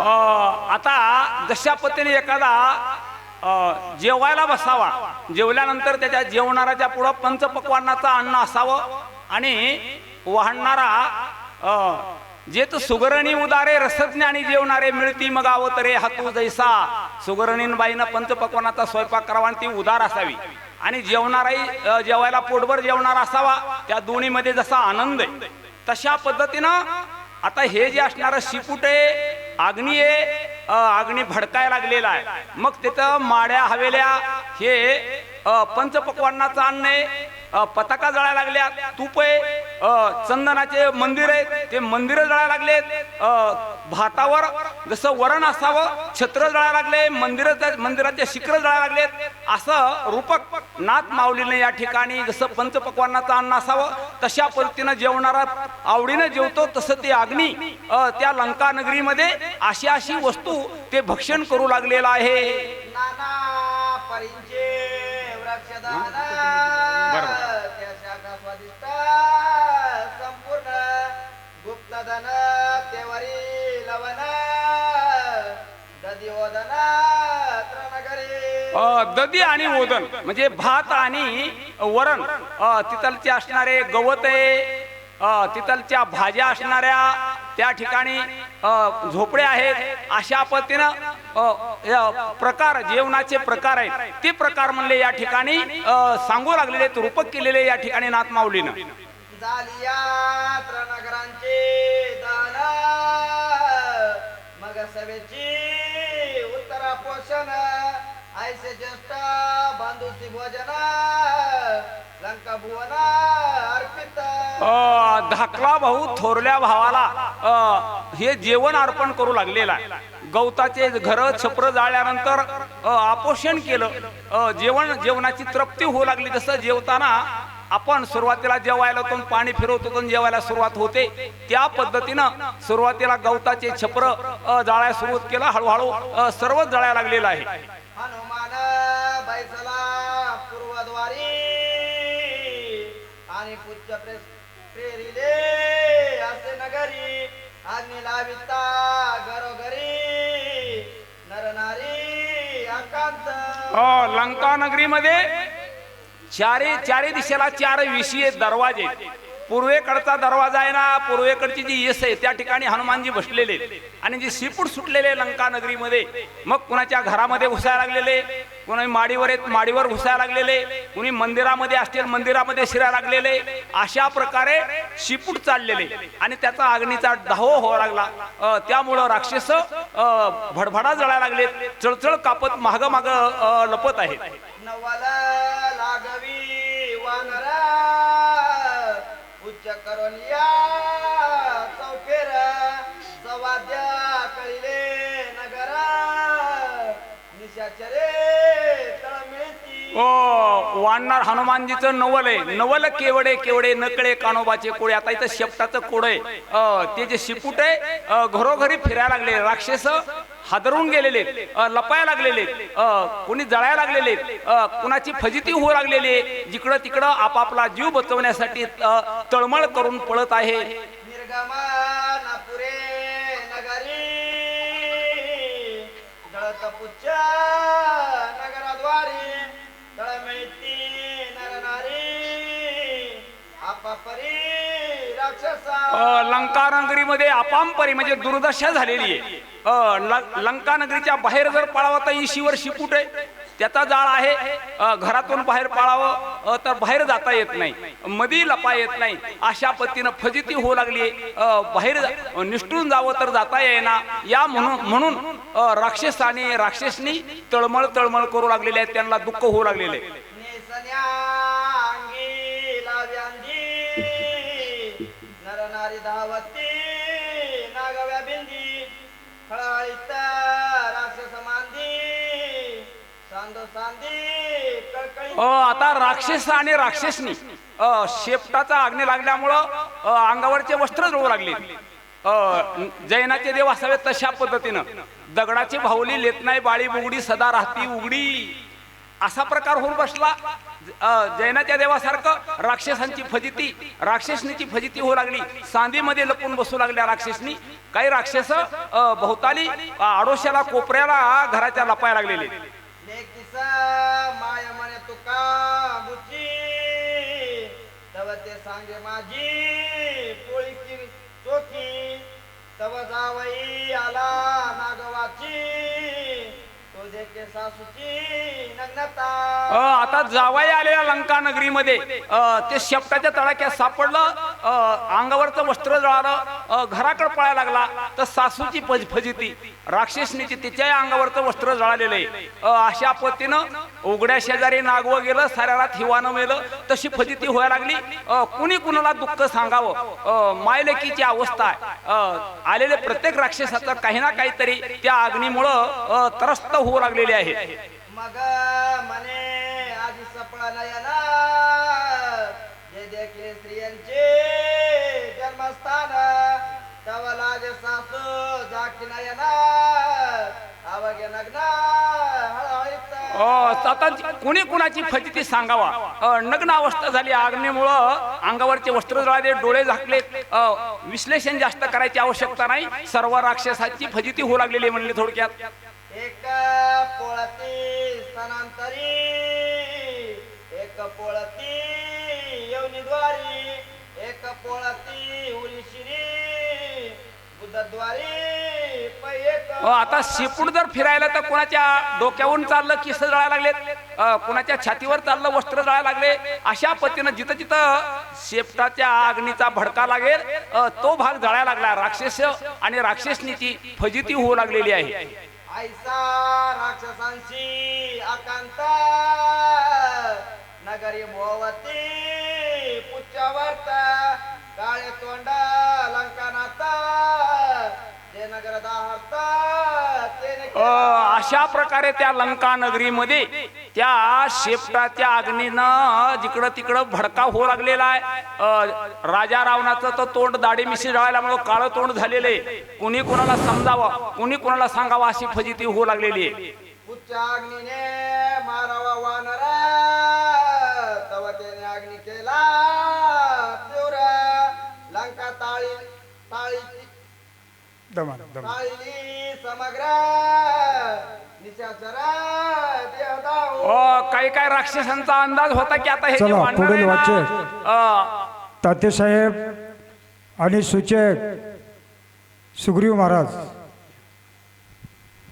आता जशा पद्धतीने एखादा जेवायला बसावा जेवल्यानंतर त्याच्या जेवणाराच्या पुढं पंचपक्वान्नाचं अन्न असावं आणि वाहणारा जे तर सुगरणी उदारे रसज्ञानी जेवणारे मिळती मग रे हातू जैसा. सुगरणीन बाईनं पंचपक्वानाचा स्वयंपाक करावा आणि ती उदार असावी. आणि जेवणाराही जेवायला पोटभर जेवणार असावा त्या दोन्हीमध्ये जसा आनंद आहे. तशा पद्धतीनं आता हे जे असणारं शिपूट अग्नी आग्नी आहे भडकायला लागलेला आहे. मग तिथं माड्या हवेल्या हे पंच पंचपक्वान्नाचं अन्न आहे पताका जळायला लागल्या तूप आहे चंदनाचे मंदिर आहे ते मंदिर जळायला लागलेत भातावर जसं वरण असावं छत्र जळायला लागले मंदिर मंदिराचे शिखर जळायला लागलेत असं रूपक नाथ माऊलीने या ठिकाणी जसं पंचपक्वान्नाचं अन्न असावं तशा पद्धतीनं जेवणारा आवडीनं जेवतो तसं ते अग्नी अ, त्या लंका नगरीमध्ये अशी अशी वस्तू ते भक्षण करू लागलेलं आहे बरोबर. ददी आणि ओदन म्हणजे भात आणि वरण. तिथलचे असणारे गवत आहे तिथलच्या भाज्या असणाऱ्या त्या ठिकाणी झोपडे झोपड्या आहेत. अशा पद्धतीनं प्रकार जेवणाचे प्रकार आहेत. ते प्रकार म्हणले या ठिकाणी सांगू लागलेले रूपक केलेले या ठिकाणी नाथ माऊलीनं मग सभेची ऐसे ज्येष्ठ बांधुसी भोजन लंका भुवन अर्पित. धाकला भाऊ थोरल्या भावाला हे जेवण अर्पण करू लागलेला आहे. गवताचे घर छप्र जाळल्यानंतर आपोषण केलं. जेवण जेवणाची तृप्ती होऊ लागली. जसं जेवताना आपण सुरुवातीला जेवायला तो पाणी फिरवतो तो जेवायला सुरुवात होते त्या पद्धतीनं सुरुवातीला गवताचे छप्र अ, जाळायला सुरुवात केला. हळूहळू सर्वच जळायला लागलेलं आहे. प्रेरिले असे नगरी आणि लाविता घरोघरी नरनारी अकांत हो, लंका नगरीमध्ये चारी चारी दिशेला चार विषय दरवाजे आहेत. पूर्वेकडचा दरवाजा आहे ना पूर्वेकडची जी येस आहे त्या ठिकाणी हनुमानजी बसलेले. आणि जी सीपूट सुटलेले लंका नगरीमध्ये मग कुणाच्या घरामध्ये घुसायला लागलेले कुणी माडीवर येत माडीवर घुसायला लागलेले कुणी मंदिरामध्ये असतील मंदिरामध्ये शिरायला लागलेले अशा प्रकारे शिपूट चाललेले. आणि त्याचा अग्नीचा धाव होऊ लागला. त्यामुळं राक्षस भडभडा जळायला लागले चळचळ कापत माग माग लपत आहेत. हो ओ वाढणार हनुमानजीचं नवल आहे. नवल केवडे केवडे नकळे कानोबाचे कोळे. आता इथं शेपटाचं कोड आहे. ते जे शिपूट आहे घरोघरी फिरायला लागले. राक्षस हादरून गेलेले. लपाया लागलेले. अ, कोणी जळायला लागलेले. कुणाची फजिती होऊ लागलेली. जिकडं तिकडं आपापला जीव बचवण्यासाठी तळमळ करून पळत आहे. निर्गमा राक्षसा अपांपरी म्हणजे दुर्दशा झालेली आहे. लंकानगरीच्या बाहेर जर पळावं तर इशीवर शिपूट आहे त्याचा जाळ आहे. घरातून बाहेर पळावं तर बाहेर जाता येत नाही. मधी लपा येत नाही. अशा पद्धतीनं फजिती होऊ लागली बाहेर निष्ठून जावं तर जाता येईना. या म्हणून म्हणून राक्षसाने राक्षसनी तळमळ तळमळ करू लागलेले आहेत. त्यांना दुःख होऊ लागलेले अ, आता राक्षस आणि राक्षसनी. शेपटाचा अग्नी लागल्यामुळं अंगावरचे वस्त्र जळू लागले. जैनाचे देव असावे तशा पद्धतीनं. दगडाची भावली लेत नाही बाळी बुगडी सदा राहती उघडी असा प्रकार होऊन बसला. जैनाच्या देवासारखं राक्षसांची फजिती राक्षसनीची फजिती होऊ लागली. सांदीमध्ये लपून बसू लागल्या राक्षसनी. काही राक्षस भोवताली आडोश्याला कोपऱ्याला घराच्या लपाय लागलेले. लेक दिसा माय म्हणे तुका बुची. तव ते सांगे माझी पोळी की चोखी. तव जावई आला नागवाची. तुझे के सासूची नग्नता. आता जावाई आलेल्या लंका नगरीमध्ये ते शेपटाच्या तडाक्यात सापडलं. अंगावरचं वस्त्र जळालं घराकडे पळायला लागला तर सासूची फज फजिती. राक्षसनीची तिच्याही अंगावरचं वस्त्र जळालेलं आहे. अशा पतीनं उघड्या शेजारी नागवं गेलं साऱ्याला हिवानं मेलं तशी फजिती व्हायला लागली. कुणी कुणाला दुःख सांगावं? मायलेकीची अवस्था आहे. आलेले प्रत्येक राक्षसाचं काही ना काहीतरी त्या अग्नीमुळं त्रस्त होऊ लागलेले आहे. मग मने आधी सपळा नयना जन्मस्थान तव लागे सासू नग्न कुणी कुणाची फजिती सांगावा नग्न अवस्था झाली अग्नीमुळं अंगावरचे वस्त्र जळाले डोळे झाकले विश्लेषण जास्त करायची आवश्यकता नाही सर्व राक्षसाची फजिती होऊ लागलेली म्हणले थोडक्यात आता शेपूट जर फिरायला तर कुणाच्या डोक्यावरून चाललं केस जळायला लागलेत? अ, कुणाच्या छातीवर चाललं वस्त्र जळायला लागले? अशा पद्धतीनं जिथं जिथं शेपटाच्या अग्नीचा भडका लागेल तो भाग जळायला लागला. राक्षस आणि राक्षसनीची फजिती होऊ लागलेली आहे. ऐसा राक्षसांशी आकांत नगरी भोवती पुच्चावर्त काळे तोंड लंकानात अशा प्रकारे त्या लंका नगरीमध्ये त्या शेपटाच्या अग्नीनं जिकडं तिकडं भडका होऊ लागलेला आहे. राजा रावणाचं तर तोंड दाढी मिशी जळाल्यामुळं काळं तोंड झालेलं आहे. कुणी कुणाला समजावं कुणी कुणाला सांगावं अशी फजिती होऊ लागलेली आहे. दमान दमान. समग्र निशाचर देवदाऊ अ, काही काही राक्षसांचा अंदाज होता की आता हे जे चला, आहे पुढील ना, वाचक. अ, तात्यासाहेब आणि सूचक सुग्रीव महाराज.